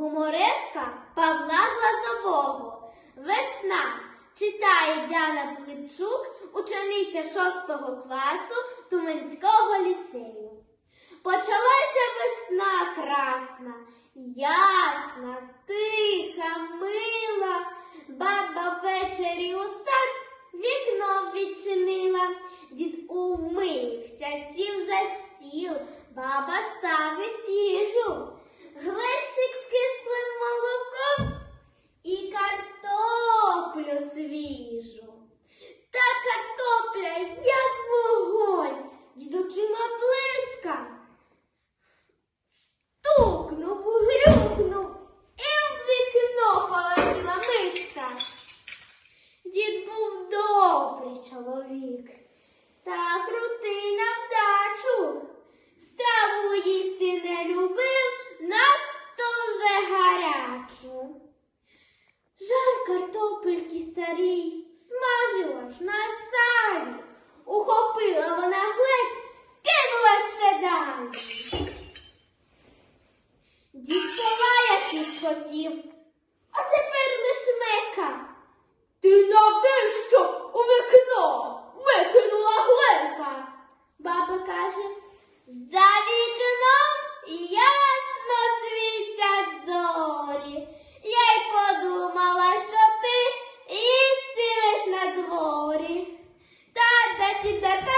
Гумореска Павла Глазового. Весна читає Діана Плетчук, учениця 6 класу Туменського ліцею. Почалася весна красна, ясна, тиха, мила. Баба ввечері у сад вікно відчинила. Дід умився, сів за стіл, баба ставить їжу. чоловік. Та крути на вдачу, страву їсти не любив, надто вже гарячу. Жаль картопельки старій, смажила ж на салі, ухопила вона гледь, кинула ще далі. Дід ховає як хотів. каже за вікном ясно світять зорі. Я й подумала, що ти і стириш на дворі. Та да ті да